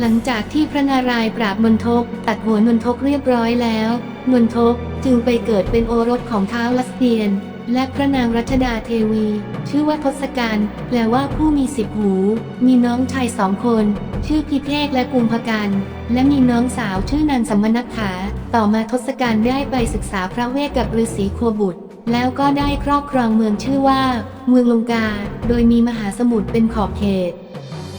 หลังจากที่พระนารายณ์ปราบนนทก ตัดหัวนนทกเรียบร้อยแล้วนนทกจึงไปเกิดเป็นโอรสของท้าวลัสเตียน และพระนางรัชดาเทวี ชื่อว่าทศกัณฐ์แปลว่าผู้มีสิบหู มีน้องชายสองคน ชื่อพิเภกและกุมภกันและมีน้องสาวชื่อนางสมมนัขาต่อมาทศกัณฐ์ได้ไปศึกษาพระเวทกับฤาษีโคบุตร แล้วก็ได้ครอบครองเมืองชื่อว่า เมืองลงกา โดยมีมหาสมุทรเป็นขอบเขต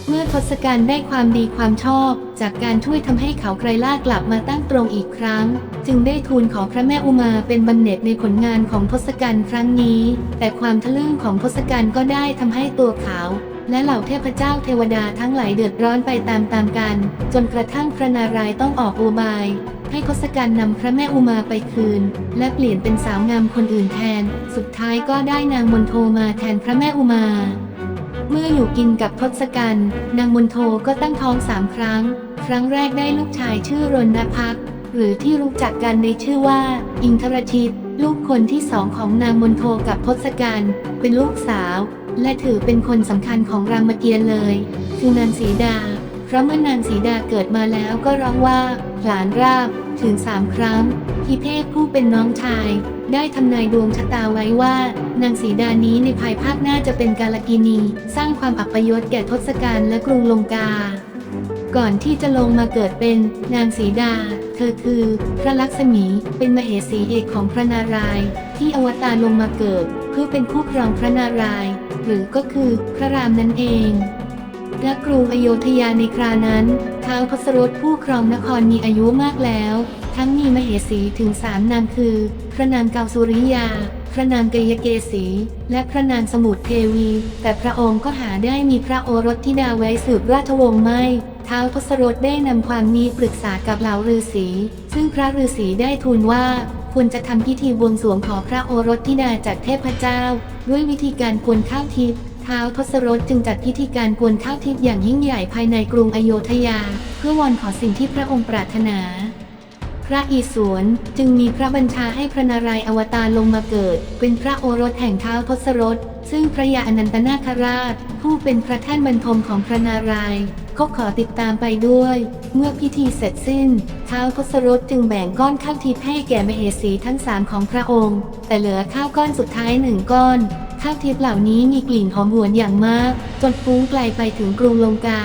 เมื่อทศกัณฐ์ได้ความดีความชอบ จากการช่วยทำให้เขาไกรล่ากลับมาตั้งตรงอีกครั้ง จึงได้ทูลขอพระแม่อุมาเป็นบรรเนตในผลงานของทศกัณฐ์ครั้งนี้ แต่ความทะลึ่งของทศกัณฐ์ก็ได้ทำให้ตัวเขาและเหล่าเทพเจ้าเทวดาทั้งหลายเดือดร้อนไปตามๆกัน จนกระทั่งพระนารายณ์ต้องออกอุบาย ให้ทศกัณฐ์นำพระแม่อุมาไปคืน และเปลี่ยนเป็นสาวงามคนอื่นแทน สุดท้ายก็ได้นางมนโทมาแทนพระแม่อุมา เมื่ออยู่กินกับทศกัณฐ์นางมนโทก็ตั้งท้องสามครั้ง ครั้งแรกได้ลูกชายชื่อรณพักหรือที่รู้จักกันในชื่อว่า อิงทรชิต ลูกคนที่สองของนางมนโทกับทศกัณฐ์เป็นลูกสาว และถือเป็นคนสำคัญของรามเกียรติ์เลย คือนางสีดา พราะเมื่อนางสีดาเกิดมาแล้วก็ร้องว่าหลานราบถึงสามครั้งพิเภกผู้เป็นน้องชาย ได้ทำนายดวงชะตาไว้ว่า นางสีดานี้ในภายภาคหน้าจะเป็นกาลกินี สร้างความอัปยศแก่ทศกัณฐ์และกรุงลงกา ก่อนที่จะลงมาเกิดเป็นนางสีดา เธอคือพระลักษมีเป็นมเหสีเอกของพระนารายณ์ที่อวตารลงมาเกิด เพื่อเป็นผู้ครองพระนารายณ์หรือก็คือพระรามนั่นเอง และกรุงอโยธยาในครานั้นท้าวทศรถผู้ครองนครมีอายุมากแล้ว ทั้งมีมเหสีถึงสามนางคือ พระนางเกาสุริยา พระนางกยเกษีและพระนางสมุทรเทวี แต่พระองค์ก็หาได้มีพระโอรสธิดาไว้สืบราชวงศ์ไม่ท้าวทศรถได้นำความนี้ปรึกษากับเหล่าฤาษี ซึ่งพระฤาษีได้ทูลว่าควรจะทำพิธีบวงสรวงขอพระโอรสธิดาจากเทพเจ้า ด้วยวิธีการกวนข้าวทิพย์ ท้าวทศรถจึงจัดพิธีการกวนข้าวทิพย์อย่างยิ่งใหญ่ภายในกรุงอโยธยา เพื่อวอนขอสิ่งที่พระองค์ปรารถนา พระอิศวรจึงมีพระบัญชาให้พระนารายณ์อวตารลงมาเกิด เป็นพระโอรสแห่งท้าวทศรถซึ่งพระยาอนันตนาคราช ผู้เป็นพระแท่นบรรทมของพระนารายณ์ก็ขอติดตามไปด้วย เมื่อพิธีเสร็จสิ้นท้าวทศรถจึงแบ่งก้อนข้าวทิพย์ให้แก่มเหสีทั้งสามของพระองค์ แต่เหลือข้าวก้อนสุดท้ายหนึ่งก้อน ข้าวทิพย์เหล่านี้มีกลิ่นหอมหวนอย่างมาก จนฟุ้งไกลไปถึงกรุงลงกา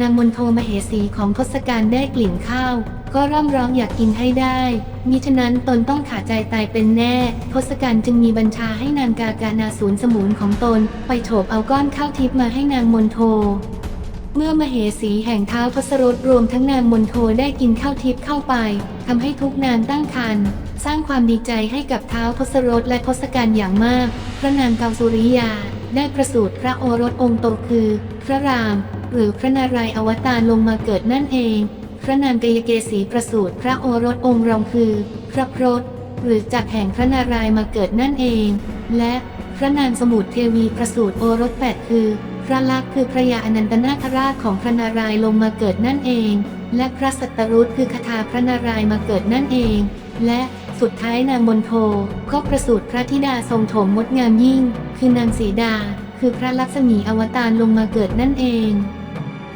นางมนโทมเหสีของทศกัณฐ์ได้กลิ่นข้าวก็ร่ำร้องอยากกินให้ได้มิฉะนั้นตนต้องขาดใจตายเป็นแน่ ทศกัณฐ์จึงมีบัญชาให้นางกากานาสูนสมุนของตน ไปโฉบเอาก้อนข้าวทิพย์มาให้นางมนโทเมื่อมเหสีแห่งเท้าทศรถรวมทั้งนางมนโทได้กินข้าวทิพย์เข้าไปทำให้ทุกนางตั้งครรภ์ สร้างความดีใจให้กับเท้าวทศรถและทศกัณฐ์อย่างมาก พระนางเกาสุริยา ได้ประสูติพระโอรสองค์โตคือ พระราม หรือพระนารายณ์อวตารลงมาเกิดนั่นเอง พระนางกยเกษีประสูติพระโอรสองค์รองคือ พระพรตหรือจากแห่งพระนารายณ์มาเกิดนั่นเอง และพระนางสมุทรเทวีประสูติโอรสแปดคือ พระลักษณ์คือพระยาอนันตนาคราชของพระนารายณ์ลงมาเกิดนั่นเอง และพระสัตตรุษคือคาถาพระนารายณ์มาเกิดนั่นเอง และ สุดท้ายนางมนโทก็ประสูติพระธิดาทรงโถมงดงามยิ่ง คือนางสีดา คือพระลักษมีอวตารลงมาเกิดนั่นเอง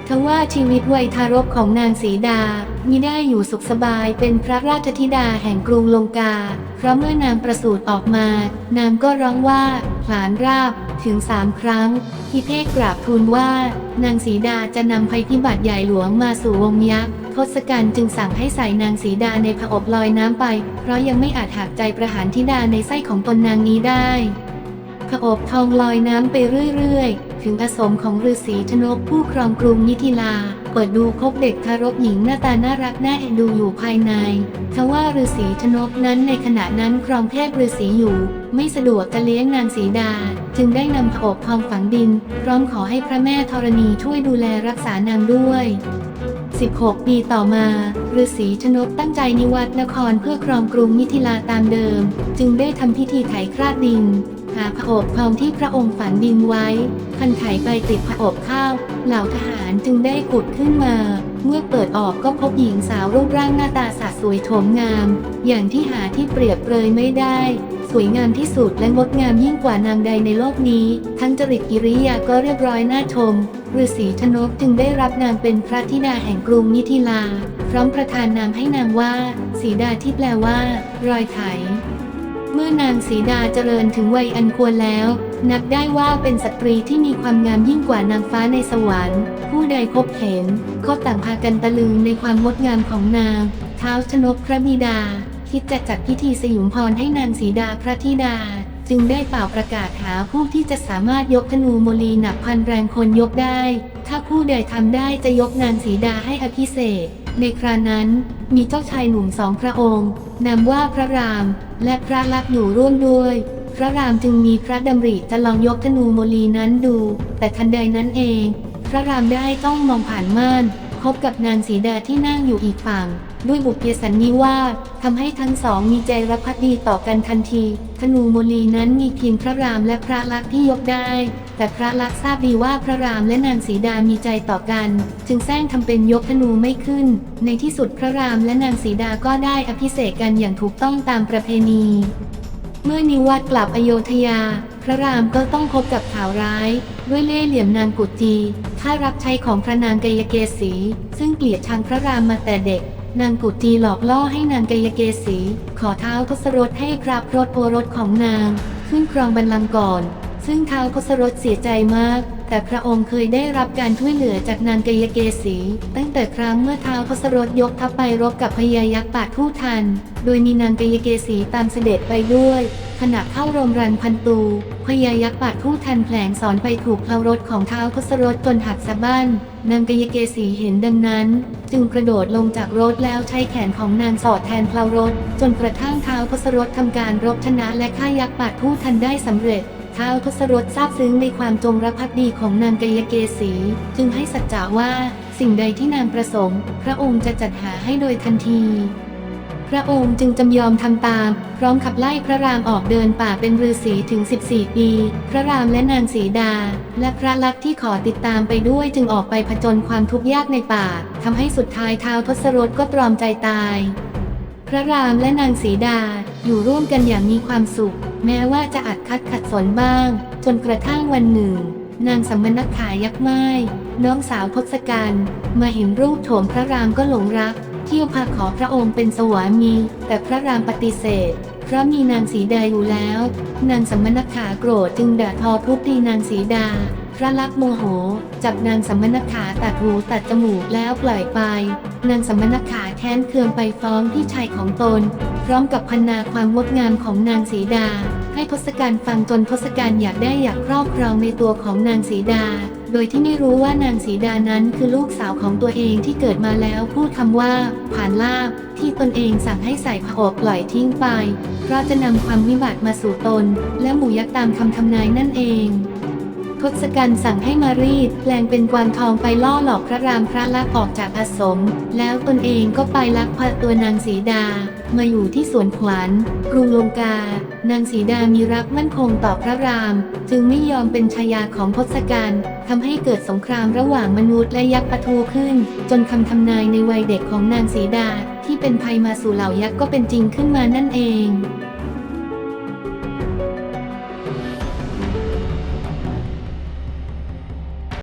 ทว่าชีวิตวัยทารกของนางสีดามิได้อยู่สุขสบายเป็นพระราชธิดาแห่งกรุงลงกา เพราะเมื่อนางประสูติออกมา นางก็ร้องว่าผลานราบถึงสามครั้งพิเภกกราบทูลว่า นางสีดาจะนำภัยพิบัติใหญ่หลวงมาสู่วงยักษ์ ทศกัณฐ์จึงสั่งให้ใส่นางสีดาในผอบลอยน้ำไป เพราะยังไม่อาจหักใจประหารธิดาในไส้ของตนนางนี้ได้ผอบทองลอยน้ำไปเรื่อยๆ ถึงอสมของฤาษีชนกผู้ครองกรุงนิธิลา เปิดดูพบเด็กทารกหญิงหน้าตาน่ารักน่าเอ็นดูอยู่ภายในทว่าฤาษีชนกนั้นในขณะนั้นครองเพศฤาษีอยู่ ไม่สะดวกจะเลี้ยงนางสีดา จึงได้นำผอบทองฝังดิน พร้อมขอให้พระแม่ธรณีช่วยดูแลรักษานางด้วย 16 ปีต่อมาฤาษีชนกตั้งใจนิวัตนครเพื่อครองกรุงมิถิลาตามเดิม จึงได้ทำพิธีไถคราดดิน หาผอบทองที่พระองค์ฝันดินไว้พันไถไปติดผอบข้าว เหล่าทหารจึงได้ขุดขึ้นมา เมื่อเปิดออกก็พบหญิงสาวรูปร่างหน้าตาสะสวยโฉมงาม อย่างที่หาที่เปรียบเปรยไม่ได้ สวยงามที่สุดและงดงามยิ่งกว่านางใดในโลกนี้ ทั้งจริตกิริยาก็เรียบร้อยน่าชมฤาษีชนกจึงได้รับนางเป็นพระธิดาแห่งกรุงมิถิลา พร้อมประทานนามให้นางว่าสีดาที่แปลว่า รอยไถ เมื่อนางสีดาเจริญถึงวัยอันควรแล้ว นับได้ว่าเป็นสตรีที่มีความงามยิ่งกว่านางฟ้าในสวรรค์ ผู้ใดพบเห็น ก็ต่างพากันตะลึงในความงดงามของนางเท้าชนกพระบิดา คิดจะจัดพิธีสยุมพรให้นางสีดาพระธิดา จึงได้เป่าประกาศหาผู้ที่จะสามารถยกธนูโมลีหนักพันแรงคนยกได้ ถ้าผู้ใดทำได้จะยกนางสีดาให้อภิเษกในครานั้น มีเจ้าชายหนุ่มสองพระองค์นามว่าพระราม และพระลักษณ์อยู่ร่วมด้วย พระรามจึงมีพระดำริจะลองยกธนูโมลีนั้นดู แต่ทันใดนั้นเอง พระรามได้ต้องมองผ่านม่านพบกับนางสีดาที่นั่งอยู่อีกฝั่ง ด้วยบุพเพสันนิวาสทำให้ทั้งสองมีใจรักภักดีต่อกันทันที ธนูโมลีนั้นมีเพียงพระรามและพระลักษณ์ที่ยกได้ แต่พระลักษณ์ทราบดีว่าพระรามและนางสีดามีใจต่อกัน จึงแซงทำเป็นยกธนูไม่ขึ้น ในที่สุดพระรามและนางสีดาก็ได้อภิเษกกันอย่างถูกต้องตามประเพณี เมื่อนิวัตกลับอโยธยา พระรามก็ต้องพบกับข่าวร้ายด้วยเล่ห์เหลี่ยมนางกุจีข้ารับใช้ของพระนางกายเกษีซึ่งเกลียดชังพระรามมาแต่เด็ก นางกุตีหลอกล่อให้นางกายเกษีขอเท้าทศรถให้ครับรถโอรสของนาง ขึ้นครองบัลลังก์ก่อน ซึ่งเท้าทศรถเสียใจมาก แต่พระองค์เคยได้รับการช่วยเหลือจากนางกายเกษีตั้งแต่ครั้งเมื่อเท้าทศรถยกทัพไปรบกับพญายักษ์ป่าทู่ทัน โดยมีนางกายเกษีตามเสด็จไปด้วย ขณะเข้าโรมรันพันตูพญายักษ์ปากทู่ทันแผลงสอนไปถูกเพลารถของท้าวทศรถจนหักสะบั้นนางกายเกษีเห็นดังนั้น จึงกระโดดลงจากรถแล้วใช้แขนของนางสอดแทนเพลารถ จนกระทั่งท้าวทศรถทำการรบชนะและฆ่ายักษ์ปากทู่ทันได้สำเร็จท้าวทศรถทราบซึ้งในความจงรักภักดีของนางกายเกษี จึงให้สัจจะว่า สิ่งใดที่นางประสงค์ พระองค์จะจัดหาให้โดยทันที ระองค์จึงจำยอมทำตาม พร้อมขับไล่พระรามออกเดินป่าเป็นฤาษีถึง 14 ปี พระรามและนางสีดา และพระลักษณ์ที่ขอติดตามไปด้วยจึงออกไปผจญความทุกข์ยากในป่าทำให้สุดท้ายท้าวทศรถก็ตรอมใจตาย พระรามและนางสีดาอยู่ร่วมกันอย่างมีความสุข แม้ว่าจะอัดคัดขัดสนบ้าง จนกระทั่งวันหนึ่ง นางสัมมนักขายักษ์ไม้น้องสาวทศกัณฐ์มาเห็นรูปโฉมพระรามก็หลงรัก เที่ยวพาขอพระองค์เป็นสวามี แต่พระรามปฏิเสธ เพราะมีนางสีดาอยู่แล้ว นางสัมมนักขาโกรธจึงด่าทอทุบตีนางสีดา พระลักษณ์โมโห จับนางสัมมนักขาตัดหูตัดจมูกแล้วปล่อยไป นางสัมมนักขาแค้นเคืองไปฟ้องพี่ชายของตน พร้อมกับพรรณนาความงดงามของนางสีดา ให้ทศกัณฐ์ฟังจนทศกัณฐ์อยากได้อยากครอบครองในตัวของนางสีดา โดยที่ไม่รู้ว่านางสีดานั้นคือลูกสาวของตัวเองที่เกิดมาแล้วพูดคำว่า ผ่านลาบ ที่ตนเองสั่งให้ใส่ผอบปล่อยทิ้งไป เพราะจะนำความวิบัติมาสู่ตน และหมู่ยักษ์ตามคำทำนายนั่นเอง ทศกัณฐ์สั่งให้มารีดแปลงเป็นกวางทองไปล่อหลอกพระรามพระลักออกจากอาสม แล้วตนเองก็ไปลักพาตัวนางสีดา มาอยู่ที่สวนขวัญกรุงลงกา นางสีดามีรักมั่นคงต่อพระราม จึงไม่ยอมเป็นชายาของทศกัณฐ์ทำให้เกิดสงครามระหว่างมนุษย์และยักษ์ปะทุขึ้น จนคำทำนายในวัยเด็กของนางสีดา ที่เป็นภัยมาสู่เหล่ายักษ์ก็เป็นจริงขึ้นมานั่นเอง